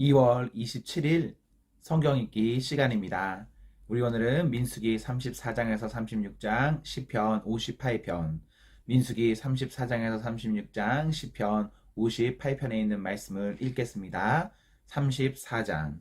2월 27일 성경 읽기 시간입니다. 우리 오늘은 민수기 34장에서 36장, 시편 58편, 민수기 34장에서 36장, 시편 58편에 있는 말씀을 읽겠습니다. 34장.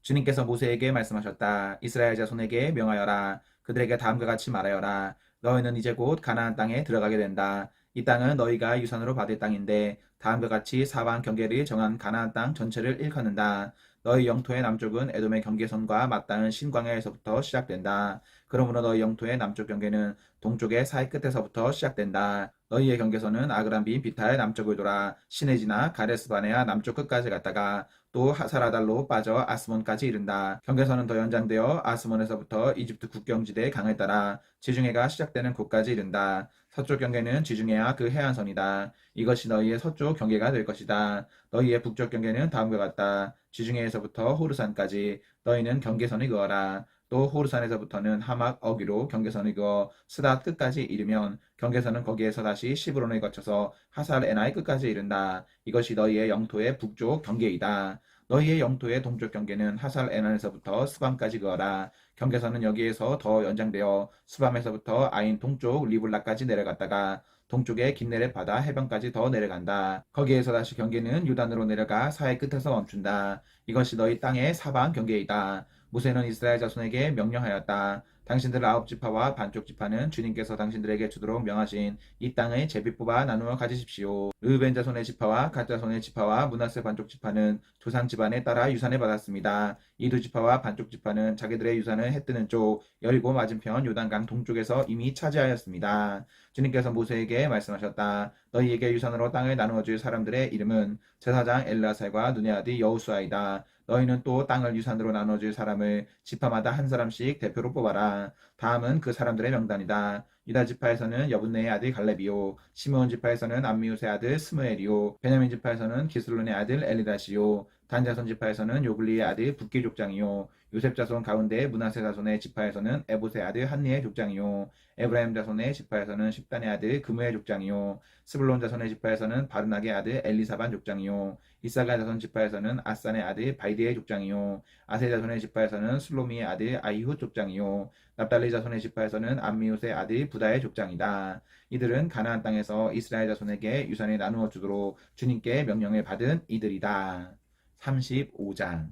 주님께서 모세에게 말씀하셨다. 이스라엘 자손에게 명하여라. 그들에게 다음과 같이 말하여라. 너희는 이제 곧 가나안 땅에 들어가게 된다. 이 땅은 너희가 유산으로 받을 땅인데 다음과 같이 사방 경계를 정한 가나안 땅 전체를 일컫는다. 너희 영토의 남쪽은 에돔의 경계선과 맞닿은 신광야에서부터 시작된다. 그러므로 너희 영토의 남쪽 경계는 동쪽의 사이 끝에서부터 시작된다. 너희의 경계선은 아그람비 비탈 남쪽을 돌아 시내지나 가데스바네아 남쪽 끝까지 갔다가 또 하사라달로 빠져 아스몬까지 이른다. 경계선은 더 연장되어 아스몬에서부터 이집트 국경지대 강을 따라 지중해가 시작되는 곳까지 이른다. 서쪽 경계는 지중해와 그 해안선이다. 이것이 너희의 서쪽 경계가 될 것이다. 너희의 북쪽 경계는 다음과 같다. 지중해에서부터 호르산까지 너희는 경계선을 그어라. 또 호르산에서부터는 하막 어기로 경계선을 그어 스닷 끝까지 이르면 경계선은 거기에서 다시 시브론을 거쳐서 하살 에나의 끝까지 이른다. 이것이 너희의 영토의 북쪽 경계이다. 너희의 영토의 동쪽 경계는 하살 에난에서부터 스밤까지 그어라. 경계선은 여기에서 더 연장되어 수밤에서부터 아인 동쪽 리블라까지 내려갔다가 동쪽의 긴네렛 바다 해변까지 더 내려간다. 거기에서 다시 경계는 유단으로 내려가 사해 끝에서 멈춘다. 이것이 너희 땅의 사방 경계이다. 모세는 이스라엘 자손에게 명령하였다. 당신들 아홉 지파와 반쪽 지파는 주님께서 당신들에게 주도록 명하신 이 땅의 제비 뽑아 나누어 가지십시오. 르벤 자손의 지파와 갓 자손의 지파와 문하세 반쪽 지파는 조상 집안에 따라 유산을 받았습니다. 이 두 지파와 반쪽 지파는 자기들의 유산을 해뜨는 쪽 여리고 맞은편 요단강 동쪽에서 이미 차지하였습니다. 주님께서 모세에게 말씀하셨다. 너희에게 유산으로 땅을 나누어 줄 사람들의 이름은 제사장 엘라살과 눈의 아들 여우수아이다. 너희는 또 땅을 유산으로 나눠줄 사람을 지파마다 한 사람씩 대표로 뽑아라. 다음은 그 사람들의 명단이다. 유다 지파에서는 여분네의 아들 갈렙이요. 시므온 지파에서는 암미우스의 아들 스무엘이요. 베냐민 지파에서는 기슬론의 아들 엘리다시요. 단자손 지파에서는 요글리의 아들 붓기 족장이요. 요셉 자손 가운데 문하세 자손의 지파에서는 에봇의 아들 한니의 족장이요. 에브라임 자손의 지파에서는 십단의 아들 금우의 족장이요. 스불론 자손의 지파에서는 바르낙의 아들 엘리사반 족장이요. 이사가 자손 지파에서는 아산의 아들 바이디의 족장이요. 아세 자손의 지파에서는 슬로미의 아들 아이후 족장이요. 납달리 자손의 지파에서는 암미웃의 아들 부다의 족장이다. 이들은 가나안 땅에서 이스라엘 자손에게 유산을 나누어 주도록 주님께 명령을 받은 이들이다. 35장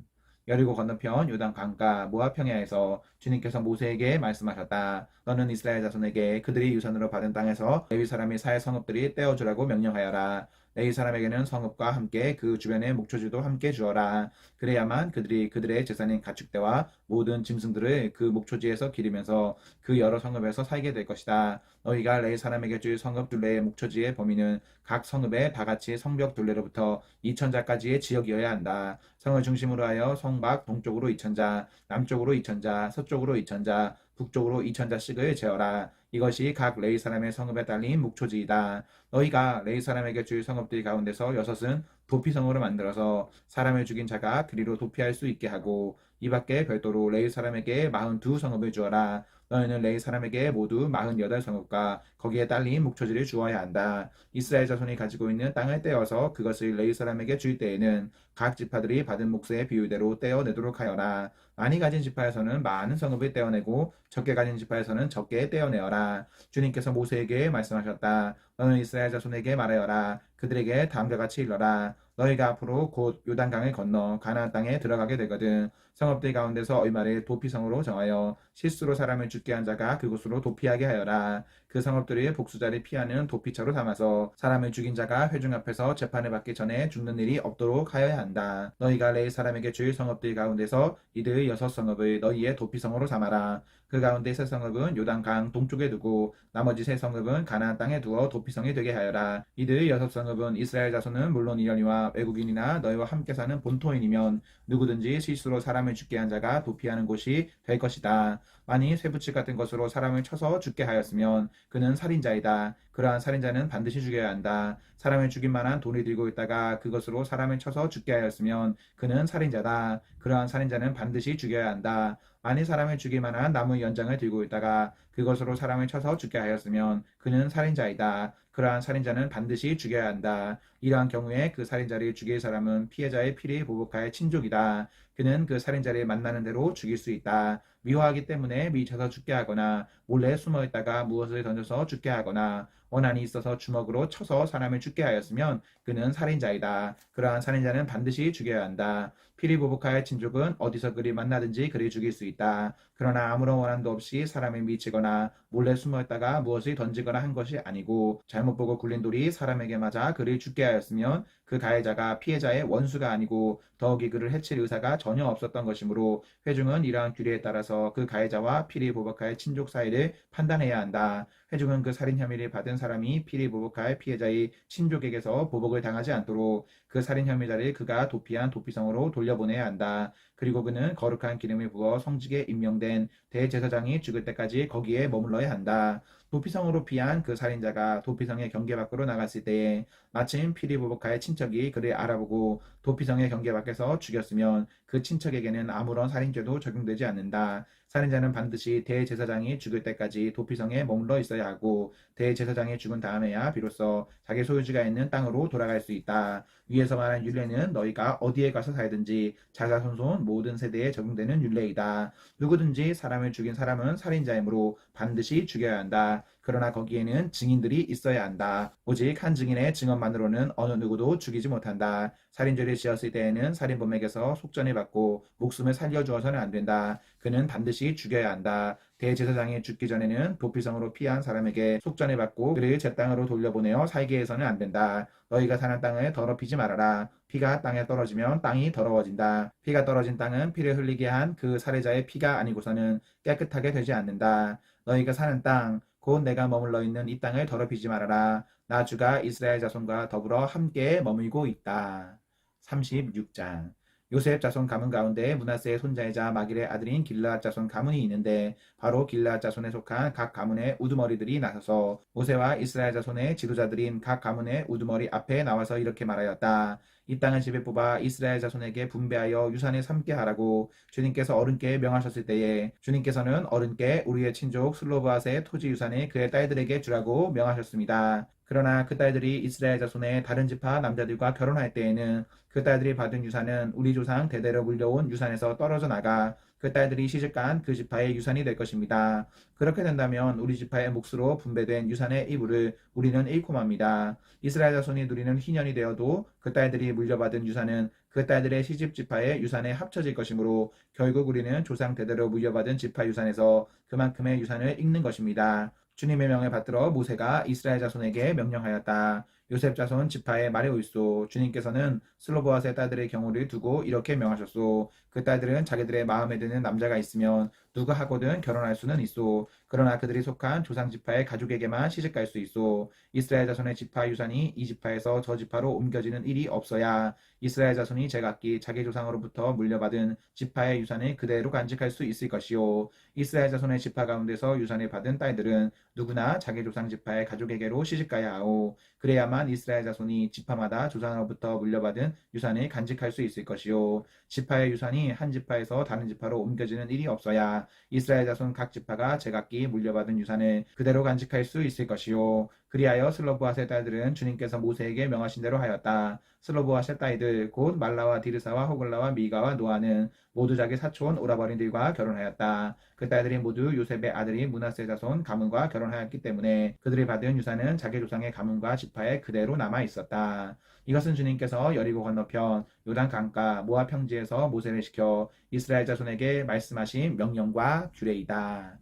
여리고 건너편 요단 강가 모압 평야에서 주님께서 모세에게 말씀하셨다. 너는 이스라엘 자손에게 그들이 유산으로 받은 땅에서 레위 사람의 사회 성읍들이 떼어주라고 명령하여라. 레위 사람에게는 성읍과 함께 그 주변의 목초지도 함께 주어라. 그래야만 그들이 그들의 재산인 가축대와 모든 짐승들을 그 목초지에서 기르면서 그 여러 성읍에서 살게 될 것이다. 너희가 레위 사람에게 줄 성읍 둘레의 목초지의 범위는 각 성읍의 다같이 성벽 둘레로부터 이천자까지의 지역이어야 한다. 성을 중심으로 하여 성밖 동쪽으로 이천자, 남쪽으로 이천자, 서쪽으로 이천자, 북쪽으로 이천 자씩을 재어라. 이것이 각 레이 사람의 성읍에 딸린 묵초지이다. 너희가 레이 사람에게 줄 성읍들 가운데서 여섯은 도피성으로 만들어서 사람을 죽인 자가 그리로 도피할 수 있게 하고 이 밖에 별도로 레이 사람에게 마흔 두 성읍을 주어라. 너희는 레이 사람에게 모두 마흔 여덟 성읍과 거기에 딸린 목초지를 주어야 한다. 이스라엘 자손이 가지고 있는 땅을 떼어서 그것을 레이 사람에게 줄 때에는 각 지파들이 받은 몫의 비율대로 떼어내도록 하여라. 많이 가진 지파에서는 많은 성읍을 떼어내고 적게 가진 지파에서는 적게 떼어내어라. 주님께서 모세에게 말씀하셨다. 너는 이스라엘 자손에게 말하여라. 그들에게 다음과 같이 일러라. 너희가 앞으로 곧 요단강을 건너 가나안 땅에 들어가게 되거든. 성읍들 가운데서 얼마를 도피성으로 정하여 실수로 사람을 죽게 한 자가 그곳으로 도피하게 하여라. 그 성읍들이 복수자를 피하는 도피처로 삼아서 사람을 죽인 자가 회중 앞에서 재판을 받기 전에 죽는 일이 없도록 하여야 한다. 너희가 레이 사람에게 줄 성읍들 가운데서 이들 여섯 성읍을 너희의 도피성으로 삼아라. 그 가운데 세 성읍은 요단강 동쪽에 두고 나머지 세 성읍은 가나안 땅에 두어 도피성이 되게 하여라. 이들 여섯 성읍은 이스라엘 자손은 물론 이련이와 외국인이나 너희와 함께 사는 본토인이면 누구든지 실수로 사람을 죽게 한 자가 도피하는 곳이 될 것이다. 만일 쇠붙일 같은 것으로 사람을 쳐서 죽게 하였으면 그는 살인자이다. 그러한 살인자는 반드시 죽여야 한다. 사람을 죽인 만한 돈을 들고 있다가 그것으로 사람을 쳐서 죽게 하였으면 그는 살인자다. 그러한 살인자는 반드시 죽여야 한다. 만일 사람을 죽일 만한 나무 연장을 들고 있다가 그것으로 사람을 쳐서 죽게 하였으면 그는 살인자이다. 그러한 살인자는 반드시 죽여야 한다. 이러한 경우에 그 살인자를 죽일 사람은 피해자의 피리 보복하의 친족이다. 그는 그 살인자를 만나는 대로 죽일 수 있다. 미워하기 때문에 미쳐서 죽게 하거나 몰래 숨어 있다가 무엇을 던져서 죽게 하거나 원한이 있어서 주먹으로 쳐서 사람을 죽게 하였으면 그는 살인자이다. 그러한 살인자는 반드시 죽여야 한다. 피리보복하의 친족은 어디서 그리 만나든지 그리 죽일 수 있다. 그러나 아무런 원한도 없이 사람을 미치거나 몰래 숨어 있다가 무엇을 던지거나 한 것이 아니고 잘못 보고 굴린 돌이 사람에게 맞아 그를 죽게 하였으면 그 가해자가 피해자의 원수가 아니고 더욱이 그를 해칠 의사가 전혀 없었던 것이므로 회중은 이러한 규례에 따라서 그 가해자와 피리 보복하의 친족 사이를 판단해야 한다. 회중은 그 살인 혐의를 받은 사람이 피리 보복할 피해자의 친족에게서 보복을 당하지 않도록 그 살인 혐의자를 그가 도피한 도피성으로 돌려보내야 한다. 그리고 그는 거룩한 기름을 부어 성직에 임명된 대제사장이 죽을 때까지 거기에 머물러야 한다. 도피성으로 피한 그 살인자가 도피성의 경계 밖으로 나갔을 때에 마침 피리보복하의 친척이 그를 알아보고 도피성의 경계 밖에서 죽였으면 그 친척에게는 아무런 살인죄도 적용되지 않는다. 살인자는 반드시 대제사장이 죽을 때까지 도피성에 머물러 있어야 하고 대제사장이 죽은 다음에야 비로소 자기 소유지가 있는 땅으로 돌아갈 수 있다. 위에서 말한 율례는 너희가 어디에 가서 살든지 자자손손 모든 세대에 적용되는 율례이다. 누구든지 사람을 죽인 사람은 살인자이므로 반드시 죽여야 한다. 그러나 거기에는 증인들이 있어야 한다. 오직 한 증인의 증언만으로는 어느 누구도 죽이지 못한다. 살인죄를 지었을 때에는 살인범에게서 속전을 받고 목숨을 살려주어서는 안 된다. 그는 반드시 죽여야 한다. 대제사장이 죽기 전에는 도피성으로 피한 사람에게 속전을 받고 그를 제 땅으로 돌려보내어 살게 해서는 안 된다. 너희가 사는 땅을 더럽히지 말아라. 피가 땅에 떨어지면 땅이 더러워진다. 피가 떨어진 땅은 피를 흘리게 한 그 살해자의 피가 아니고서는 깨끗하게 되지 않는다. 너희가 사는 땅, 곧 내가 머물러 있는 이 땅을 더럽히지 말아라. 나 주가 이스라엘 자손과 더불어 함께 머물고 있다. 36장 요셉 자손 가문 가운데 문하세의 손자이자 마길의 아들인 길라앗 자손 가문이 있는데 바로 길라앗 자손에 속한 각 가문의 우두머리들이 나서서 모세와 이스라엘 자손의 지도자들인 각 가문의 우두머리 앞에 나와서 이렇게 말하였다. 이 땅을 집에 뽑아 이스라엘 자손에게 분배하여 유산을 삼게 하라고 주님께서 어른께 명하셨을 때에 주님께서는 어른께 우리의 친족 슬로브앗의 토지 유산을 그의 딸들에게 주라고 명하셨습니다. 그러나 그 딸들이 이스라엘 자손의 다른 지파 남자들과 결혼할 때에는 그 딸들이 받은 유산은 우리 조상 대대로 물려온 유산에서 떨어져 나가 그 딸들이 시집간 그 지파의 유산이 될 것입니다. 그렇게 된다면 우리 지파의 몫으로 분배된 유산의 일부를 우리는 잃고 맙니다. 이스라엘 자손이 누리는 희년이 되어도 그 딸들이 물려받은 유산은 그 딸들의 시집 지파의 유산에 합쳐질 것이므로 결국 우리는 조상 대대로 물려받은 지파 유산에서 그만큼의 유산을 잃는 것입니다. 주님의 명을 받들어 모세가 이스라엘 자손에게 명령하였다. 요셉 자손 지파의 말에 올소. 주님께서는 슬로보아스의 딸들의 경우를 두고 이렇게 명하셨소. 그 딸들은 자기들의 마음에 드는 남자가 있으면 누가 하거든 결혼할 수는 있소. 그러나 그들이 속한 조상 지파의 가족에게만 시집갈 수 있소. 이스라엘 자손의 지파 유산이 이 지파에서 저 지파로 옮겨지는 일이 없어야 이스라엘 자손이 제각기 자기 조상으로부터 물려받은 지파의 유산을 그대로 간직할 수 있을 것이요 이스라엘 자손의 지파 가운데서 유산을 받은 딸들은 누구나 자기 조상 지파의 가족에게로 시집가야 하오. 그래야만 이스라엘 자손이 지파마다 조상으로부터 물려받은 유산을 간직할 수 있을 것이요 지파의 유산이 한 지파에서 다른 지파로 옮겨지는 일이 없어야 이스라엘 자손 각 지파가 제각기 물려받은 유산을 그대로 간직할 수 있을 것이요 그리하여 슬로브아의 딸들은 주님께서 모세에게 명하신 대로 하였다. 슬로브아의 딸들 곧 말라와 디르사와 호글라와 미가와 노아는 모두 자기 사촌 오라버니들과 결혼하였다. 그 딸들이 모두 요셉의 아들인 문하세 자손 가문과 결혼하였기 때문에 그들이 받은 유산은 자기 조상의 가문과 지파에 그대로 남아 있었다. 이것은 주님께서 여리고 건너편 요단 강가 모아 평지에서 모세를 시켜 이스라엘 자손에게 말씀하신 명령과 규례이다.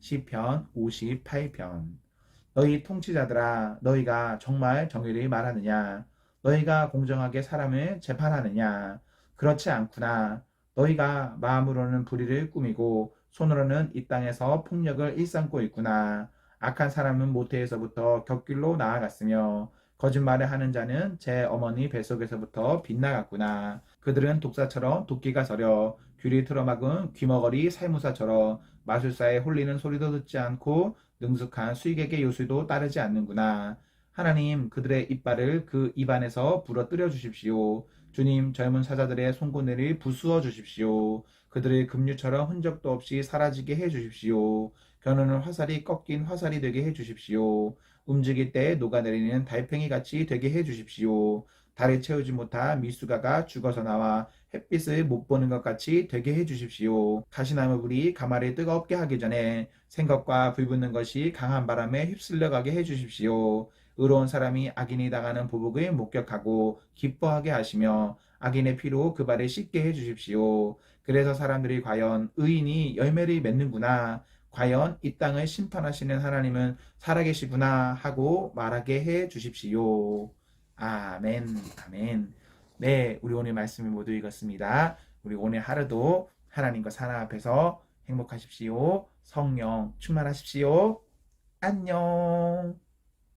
시편 58편. 너희 통치자들아 너희가 정말 정의를 말하느냐? 너희가 공정하게 사람을 재판하느냐? 그렇지 않구나. 너희가 마음으로는 불의를 꾸미고 손으로는 이 땅에서 폭력을 일삼고 있구나. 악한 사람은 모태에서부터 곁길로 나아갔으며 거짓말을 하는 자는 제 어머니 뱃속에서부터 빗나갔구나 그들은 독사처럼 도끼가 서려 귀를 틀어막은 귀머거리 살무사처럼 마술사에 홀리는 소리도 듣지 않고 능숙한 수익에게 요술도 따르지 않는구나. 하나님 그들의 이빨을 그 입안에서 부러뜨려 주십시오. 주님 젊은 사자들의 송곳니를 부수어 주십시오. 그들의 급류처럼 흔적도 없이 사라지게 해 주십시오. 겨누는 화살이 꺾인 화살이 되게 해 주십시오. 움직일 때 녹아내리는 달팽이 같이 되게 해 주십시오. 달에 채우지 못한 미숙아가 죽어서 나와 햇빛을 못 보는 것 같이 되게 해 주십시오. 가시나무 불이 가마를 뜨겁게 하기 전에 생것과 불붙는 것이 강한 바람에 휩쓸려 가게 해 주십시오. 의로운 사람이 악인이 당하는 보복을 목격하고 기뻐하게 하시며 악인의 피로 그 발을 씻게 해 주십시오. 그래서 사람들이 과연 의인이 열매를 맺는구나. 과연 이 땅을 심판하시는 하나님은 살아계시구나 하고 말하게 해 주십시오. 아멘, 아멘. 네, 우리 오늘 말씀을 모두 읽었습니다. 우리 오늘 하루도 하나님과 사랑 앞에서 행복하십시오. 성령 충만하십시오. 안녕.